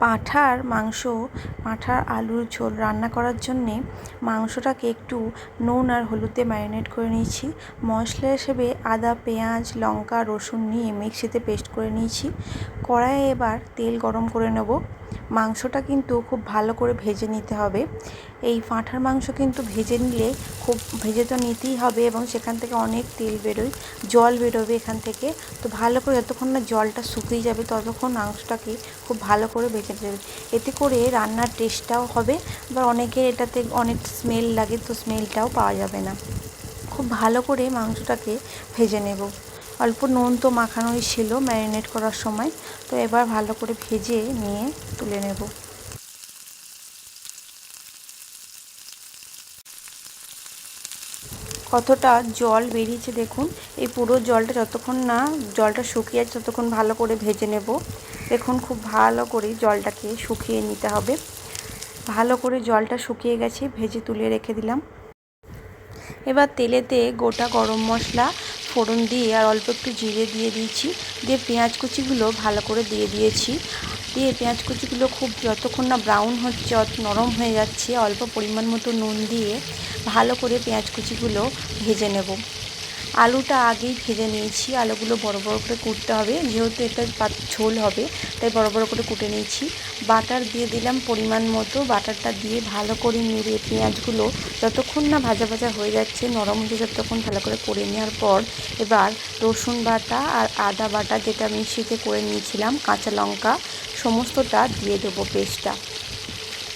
পাঁঠার মাংস, পাঁঠার আলুর ঝোল রান্না করার জন্যে মাংসটাকে একটু নুন আর হলুদে ম্যারিনেট করে নিয়েছি। মশলা হিসেবে আদা, পেঁয়াজ, লঙ্কা, রসুন নিয়ে মিক্সিতে পেস্ট করে নিয়েছি। কড়াইয়ে এবার তেল গরম করে নেব। মাংসটা কিন্তু খুব ভালো করে ভেজে নিতে হবে। এই পাঁঠার মাংস কিন্তু ভেজে নিলে খুব, ভেজে তো নিতেই হবে এবং সেখান থেকে অনেক তেল বেরোয়, জল বেরোবে এখান থেকে। তো ভালো করে যতক্ষণ না জলটা শুকিয়ে যাবে ততক্ষণ মাংসটাকে খুব ভালো করে ভেজে নেবে এতে করে রান্নার টেস্টটাও হবে। আবার অনেকের এটাতে অনেক স্মেল লাগে, তো স্মেলটাও পাওয়া যাবে না। খুব ভালো করে মাংসটাকে ভেজে নেব। অল্প নুন তো মাখানোই ছিল ম্যারিনেট করার সময়। তো এবার ভালো করে ভেজে নিয়ে তুলে নেব। কতটা জল বেরিয়েছে দেখুন। এই পুরো জলটা যতক্ষণ না, জলটা শুকিয়ে যাচ্ছে ততক্ষণ ভালো করে ভেজে নেব। দেখুন খুব ভালো করে জলটাকে শুকিয়ে নিতে হবে। ভালো করে জলটা শুকিয়ে গেছে, ভেজে তুলে রেখে দিলাম। এবার তেলেতে গোটা গরম মশলা ফোড়ন দিয়ে আর অল্প একটু জিরে দিয়ে দিয়েছি। দিয়ে পেঁয়াজ কুচিগুলো ভালো করে দিয়ে দিয়েছি। দিয়ে পেঁয়াজ কুচিগুলো খুব যতক্ষণ না ব্রাউন হচ্ছে, অত নরম হয়ে যাচ্ছে, অল্প পরিমাণ মতো নুন দিয়ে ভালো করে পেঁয়াজ কুচিগুলো ভেজে নেব। আলুটা আগেই ভেজে নিয়েছি। আলুগুলো বড় বড় করে কুটতে হবে। যেহেতু এটা ঝোল হবে, তাই বড় বড় করে কুটে নিয়েছি। বাটার দিয়ে দিলাম পরিমাণ মতো। বাটারটা দিয়ে ভালো করে নেড়ে পেঁয়াজগুলো যতক্ষণ না ভাজা ভাজা হয়ে যাচ্ছে, নরম হয়ে যতক্ষণ ভালো করে করে নেওয়ার পর এবার রসুন বাটা আর আদা বাটা যেটা মিক্সিতে করে নিয়েছিলাম, কাঁচা লঙ্কা, সমস্তটা দিয়ে দেবো পেস্টটা।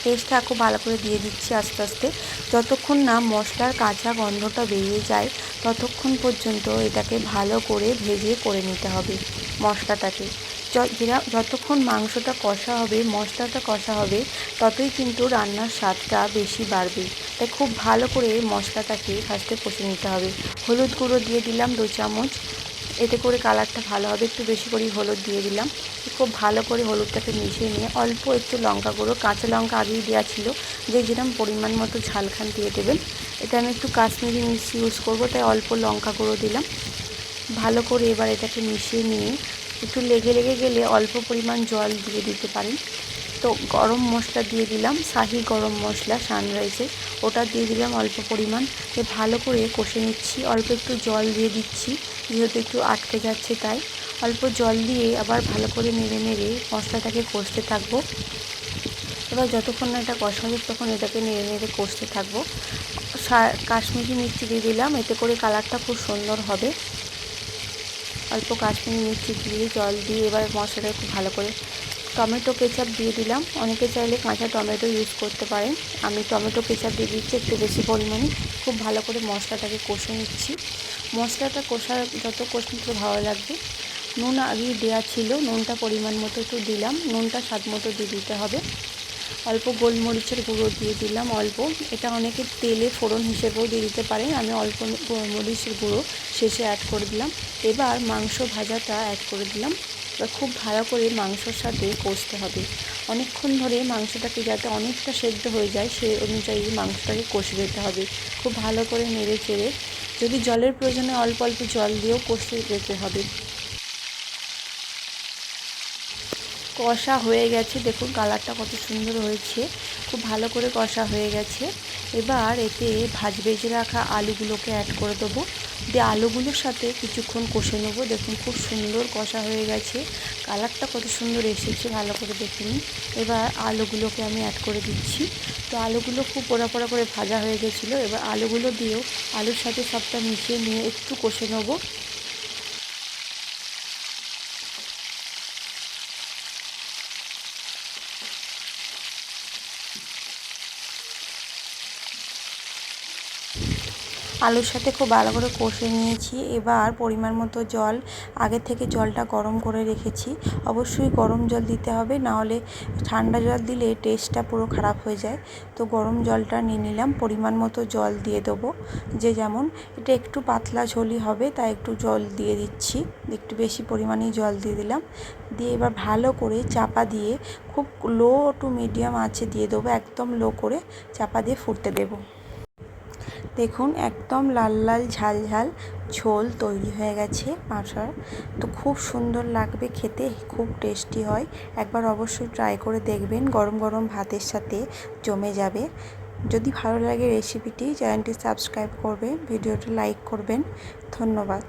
পেস্টটা খুব ভালো করে দিয়ে দিচ্ছি আস্তে আস্তে। যতক্ষণ না মশলার কাঁচা গন্ধটা বেরিয়ে যায় ততক্ষণ পর্যন্ত এটাকে ভালো করে ভেজে করে নিতে হবে মশলাটাকে। যতক্ষণ মাংসটা কষা হবে, মশলাটা কষা হবে, ততই কিন্তু রান্নার স্বাদটা বেশি বাড়বে। তাই খুব ভালো করে মশলাটাকে ফার্স্টে কষে নিতে হবে। হলুদ গুঁড়ো দিয়ে দিলাম দু চামচ। এতে করে কালারটা ভালো হবে। একটু বেশি করেই হলুদ দিয়ে দিলাম। খুব ভালো করে হলুদটাকে মিশিয়ে নিয়ে অল্প একটু লঙ্কা গুঁড়ো, কাঁচা লঙ্কা আগেই দেওয়া ছিল। যে যেরকম পরিমাণ মতো ঝালখান দিয়ে দেবেন। এটা আমি একটু কাশ্মীরি মিষ্টি ইউজ করব, তাই অল্প লঙ্কা গুঁড়ো দিলাম। ভালো করে এবার এটাকে মিশিয়ে নিয়ে একটু লেগে লেগে গেলে অল্প পরিমাণ জল দিয়ে দিতে পারেন। তো গরম মশলা দিয়ে দিলাম, শাহি গরম মশলা সানরাইসের ওটা দিয়ে দিলাম অল্প পরিমাণ। ভালো করে কষে নিচ্ছি, অল্প একটু জল দিয়ে দিচ্ছি, যেহেতু একটু আটকে যাচ্ছে তাই। অল্প জল দিয়ে আবার ভালো করে নেড়ে নেড়ে মশলাটাকে কষতে থাকব। এবার যতক্ষণ না এটা কষা হবে তখন এটাকে নেড়ে নেড়ে কষতে থাকব। কাশ্মীরি মিষ্টি দিয়ে দিলাম, এতে করে কালারটা খুব সুন্দর হবে। অল্প কাশ্মীরি মিষ্টি দিয়ে জল দিয়ে এবার মশলাটা খুব ভালো করে টমেটো কেচাপ দিয়ে দিলাম। অনেকে চাইলে কাঁচা টমেটো ইউজ করতে পারেন। আমি টমেটো কেচাপ দিয়ে দিচ্ছি একটু বেশি পরিমাণে। খুব ভালো করে মশলাটাকে কষে নিচ্ছি। মশলাটা কষা যত কষতে ভালো লাগবে। নুন আগেই দেওয়া ছিল। নুনটা পরিমাণ মতো একটু দিলাম। নুনটা স্বাদ মতো দিয়ে দিতে হবে। অল্প গোলমরিচের গুঁড়ো দিয়ে দিলাম অল্প। এটা অনেকে তেলে ফোড়ন হিসেবেও দিয়ে দিতে পারেন। আমি অল্প গোলমরিচের গুঁড়ো শেষে অ্যাড করে দিলাম। এবার মাংস ভাজাটা অ্যাড করে দিলাম। এবার খুব ভালো করে মাংসর সাথে কষতে হবে। অনেকক্ষণ ধরে মাংসটাকে যাতে অনেকটা সেদ্ধ হয়ে যায় সেই অনুযায়ী মাংসটাকে কষে যেতে হবে। খুব ভালো করে নেড়ে চেড়ে যদি জলের প্রয়োজনে অল্প অল্প জল দিয়েও কষে যেতে হবে। কষা হয়ে গেছে। দেখুন কালারটা কত সুন্দর হয়েছে। খুব ভালো করে কষা হয়ে গেছে। এবার এতে ভাজ ভেজে রাখা আলুগুলোকে অ্যাড করে দেবো। দিয়ে আলুগুলোর সাথে কিছুক্ষণ কষে নেব। দেখুন খুব সুন্দর কষা হয়ে গেছে। কালারটা কত সুন্দর এসেছে, ভালো করে দেখে এবার আলুগুলোকে আমি অ্যাড করে দিচ্ছি। তো আলুগুলো খুব পোড়া পোড়া করে ভাজা হয়ে গেছিল। এবার আলুগুলো দিয়েও আলুর সাথে সবটা মিশিয়ে নিয়ে একটু কষে নেব। আলুর সাথে খুব ভালো করে কষে নিয়েছি। এবার পরিমাণ মতো জল, আগে থেকে জলটা গরম করে রেখেছি। অবশ্যই গরম জল দিতে হবে, নাহলে ঠান্ডা জল দিলে টেস্টটা পুরো খারাপ হয়ে যায়। তো গরম জলটা নিয়ে নিলাম, পরিমাণ মতো জল দিয়ে দেবো। যে যেমন, এটা একটু পাতলা ঝোলই হবে, তাই একটু জল দিয়ে দিচ্ছি। একটু বেশি পরিমাণেই জল দিয়ে দিলাম। দিয়ে এবার ভালো করে চাপা দিয়ে, খুব লো টু মিডিয়াম আছে দিয়ে দেবো, একদম লো করে চাপা দিয়ে ফুটতে দেবো। দেখুন, একদম লাল লাল, ঝাল ঝাল ঝোল তৈরি হয়ে গেছে মাছার তো খুব সুন্দর লাগবে খেতে, খুব টেস্টি হয়। একবার অবশ্যই ট্রাই করে দেখবেন, গরম গরম ভাতের সাথে জমে যাবে। যদি ভালো লাগে রেসিপিটি চ্যানেলটি সাবস্ক্রাইব করবেন ভিডিওটি লাইক করবেন। ধন্যবাদ।